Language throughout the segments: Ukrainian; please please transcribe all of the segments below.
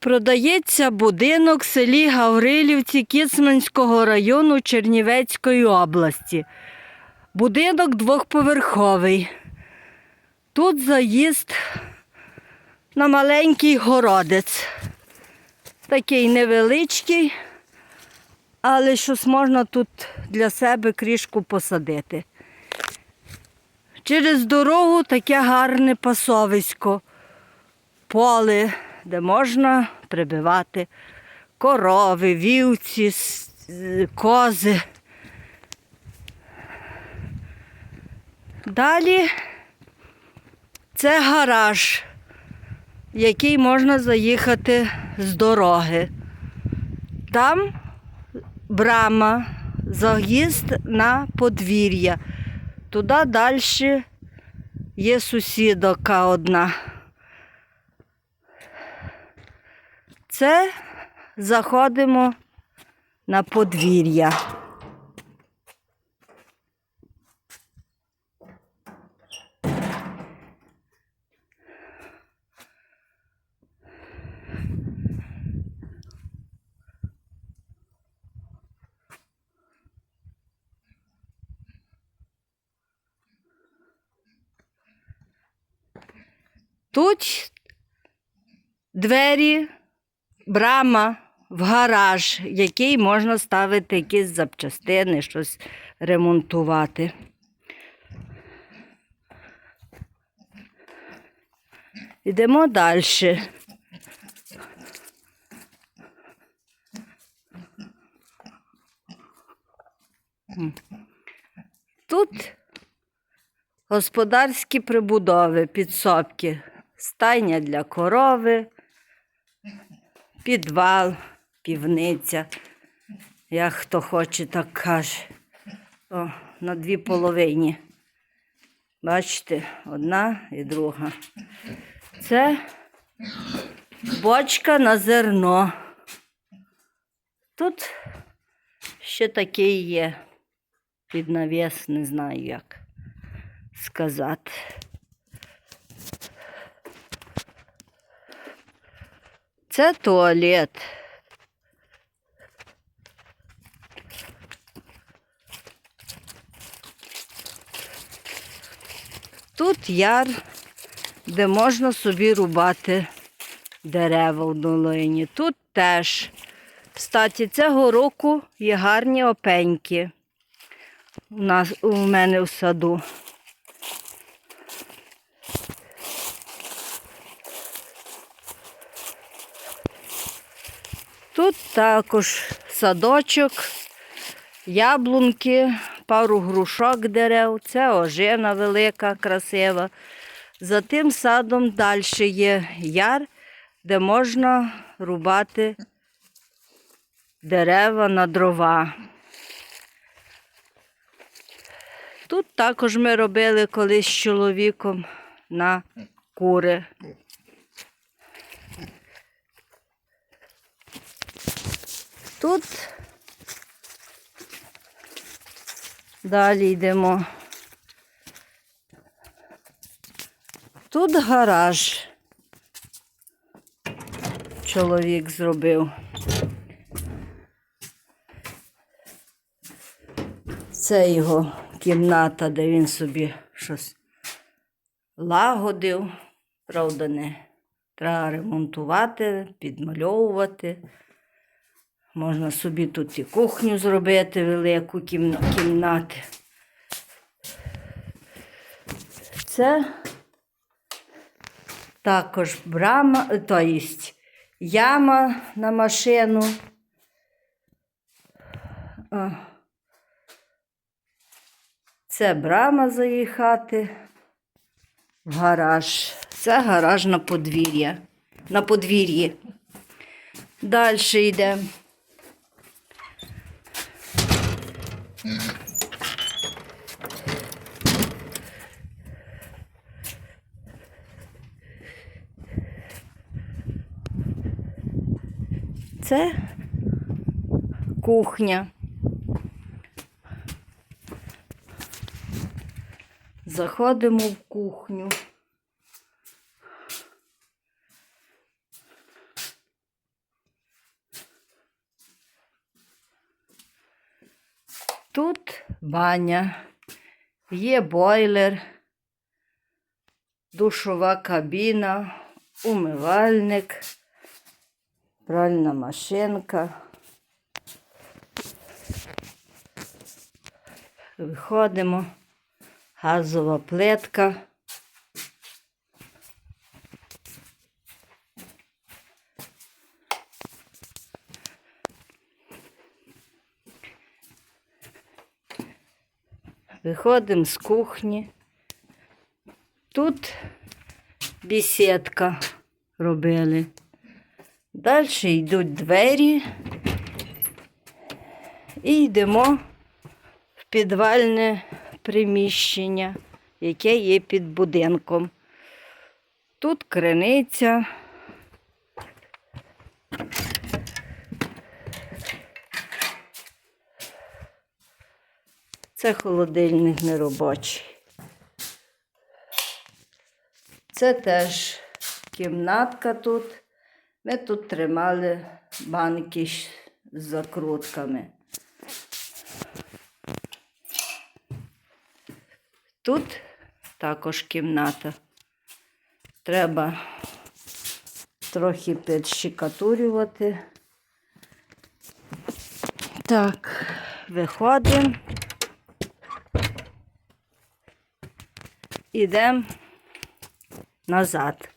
Продається будинок в селі Гаврилівці Кіцманського району Чернівецької області. Будинок двохповерховий. Тут заїзд на маленький городець. Такий невеличкий, але щось можна тут для себе крішку посадити. Через дорогу таке гарне пасовисько, поле, де можна прибивати корови, вівці, кози. Далі це гараж, в який можна заїхати з дороги. Там брама, заїзд на подвір'я. Туди далі є сусідока одна. Це заходимо на подвір'я. Тут двері, брама в гараж, який можна ставити якісь запчастини, щось ремонтувати. Йдемо далі. Тут господарські прибудови, підсобки, стайня для корови, підвал, півниця. Як хто хоче, так каже. О, на дві половині. Бачите, одна і друга. Це бочка на зерно. Тут ще такий є під навіс, не знаю як сказати. Це туалет. Тут яр, де можна собі рубати дерева в долині. Тут теж. Кстати, цього року є гарні опеньки у, нас, у мене в саду. Тут також садочок, яблунки, пару грушок дерев. Це ожина велика, красива. За тим садом далі є яр, де можна рубати дерева на дрова. Тут також ми робили колись з чоловіком на кури. Тут далі йдемо. Тут гараж чоловік зробив. Це його кімната, де він собі щось лагодив. Правда, не треба ремонтувати, підмальовувати. Можна собі тут і кухню зробити, велику кімна- кімнати. Це також брама, то єсть яма на машину. Це брама заїхати в гараж. Це гараж на подвір'я. На подвір'ї. Далі йдемо. це кухня. Заходимо в кухню. Тут баня, є бойлер, душова кабіна, умивальник пральна машинка. Виходимо, газова плитка. Виходимо з кухні. Тут бесідка робили. Далі йдуть двері і йдемо в підвальне приміщення, яке є під будинком. Тут криниця. Це холодильник неробочий. Це теж кімнатка тут. Ми тут тримали банки з закрутками. Тут також кімната. Треба трохи підщикатурювати. Так, виходимо. Ідемо назад.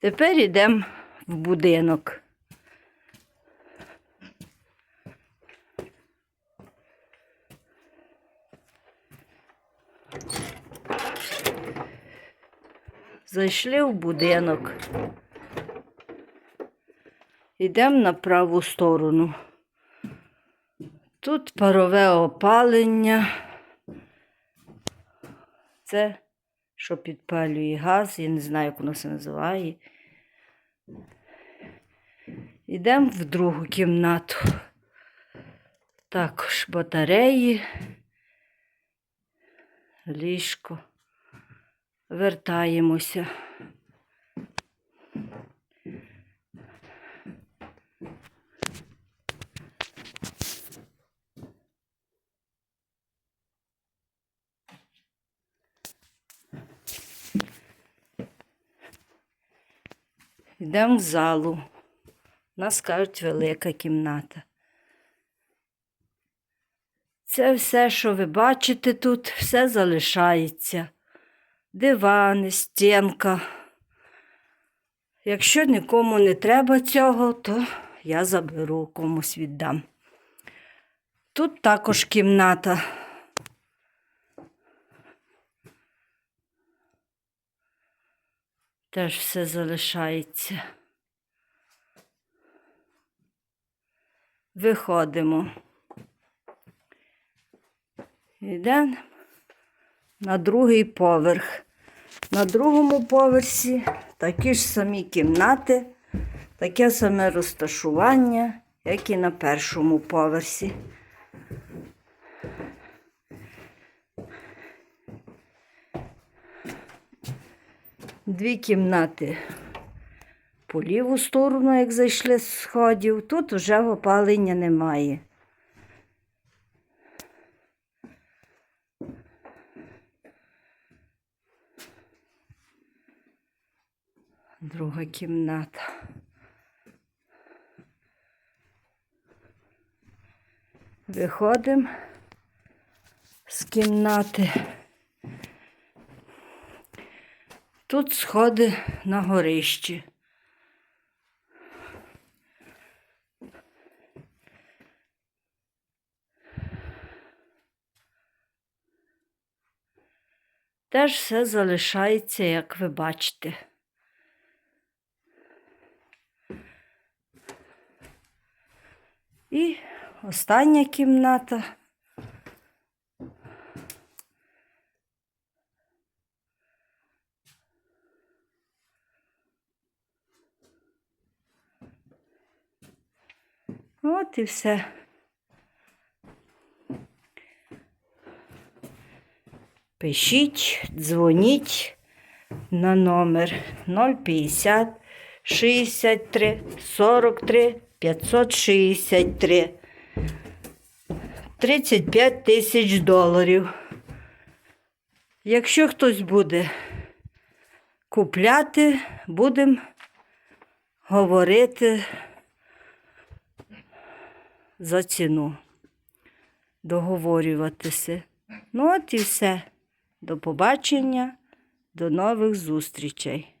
Тепер йдемо в будинок. Зайшли в будинок. Йдемо на праву сторону. Тут парове опалення. Це, що підпалює газ, я не знаю, як воно це називає. Йдемо в другу кімнату. Також батареї, ліжко. Вертаємося. Йдемо в залу. У нас кажуть, велика кімната. Це все, що ви бачите тут, все залишається. Дивани, стінка. Якщо нікому не треба цього, то я заберу комусь віддам. Тут також кімната. Теж все залишається. Виходимо. Йдемо на другий поверх. На другому поверсі такі ж самі кімнати, таке саме розташування, як і на першому поверсі. Дві кімнати по ліву сторону, як зайшли з сходів. Тут вже опалення немає. Друга кімната. Виходимо з кімнати. Тут сходи на горищі. Теж все залишається, як ви бачите. І остання кімната. От і все. Пишіть, дзвоніть на номер 050 63, 43, 563. 35 тисяч доларів. Якщо хтось буде купляти, будемо говорити за ціну, договорюватися. Ну, от і все. До побачення, до нових зустрічей.